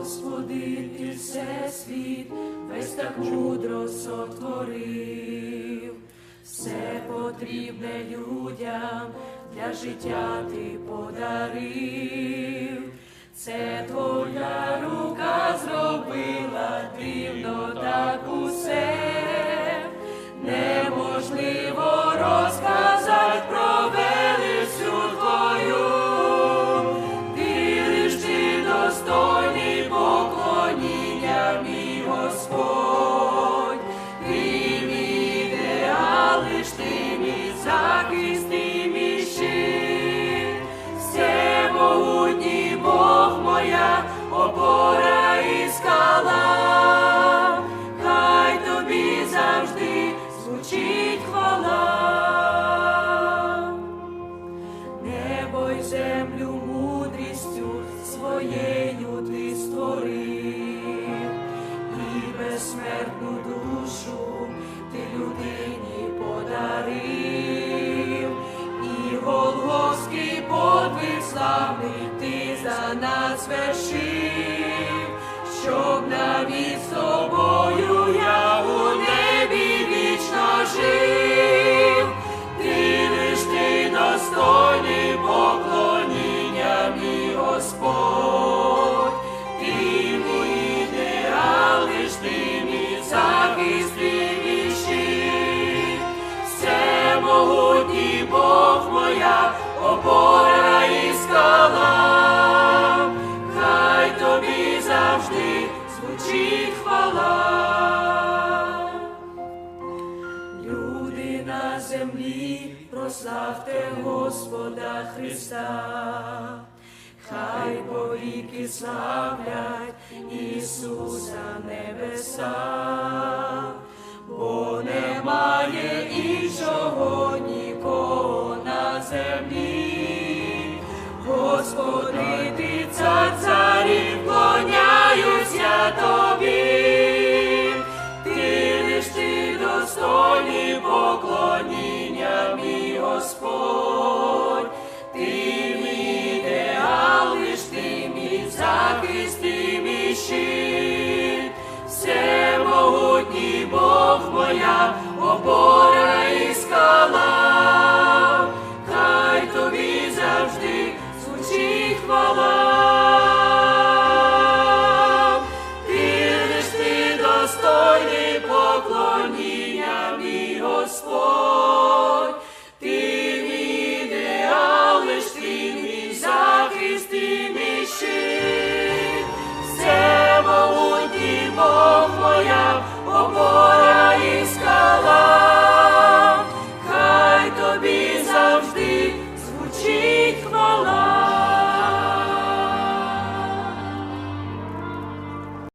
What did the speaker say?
Господи, ти всесвіт, весь так мудро сотворив, все потрібне людям для життя ти подарив. Це людині подарив, і Голгофський подвиг славний ти за нас вершив, щоб навіть собою. завжди звучить хвала. Люди на землі, прославте Господа Христа, хай повіки славлять Ісуса Небеса. Бог моя, опора і скала, хай тобі завжди звучить хвала, ти ти достойний поклоніння, мій Господь. Lichtverlag.